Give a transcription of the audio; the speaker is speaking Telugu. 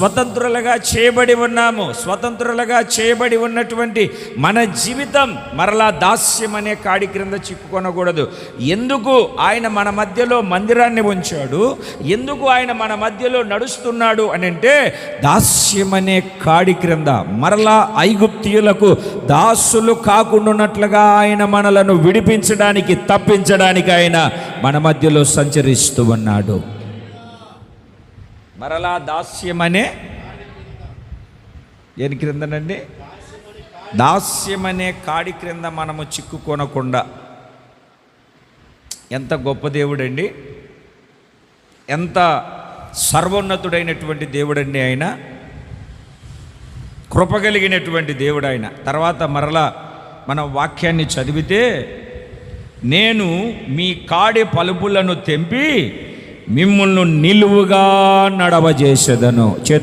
స్వతంత్రులుగా చేయబడి ఉన్నాము. స్వతంత్రులుగా చేయబడి ఉన్నటువంటి మన జీవితం మరలా దాస్యం అనే కాడి క్రింద చిక్కుకొనకూడదు. ఎందుకు ఆయన మన మధ్యలో మందిరాన్ని ఉంచాడు? ఎందుకు ఆయన మన మధ్యలో నడుస్తున్నాడు అని అంటే దాస్యం అనే కాడి క్రింద మరలా ఐగుప్తియులకు దాసులు కాకుండాన్నట్లుగా ఆయన మనలను విడిపించడానికి తప్పించడానికి ఆయన మన మధ్యలో సంచరిస్తూ ఉన్నాడు. మరలా దాస్యం అనే దేని క్రిందనండి? దాస్యం అనే కాడి క్రింద మనము చిక్కుకొనకుండా. ఎంత గొప్ప దేవుడండి. ఎంత సర్వోన్నతుడైనటువంటి దేవుడండి ఆయన. కృపగలిగినటువంటి దేవుడు ఆయన. తర్వాత మరలా మన వాక్యాన్ని చదివితే నేను మీ కాడి పలుపులను తెంపి మిమ్మల్ని నిలువుగా నడవజేసేదను. చే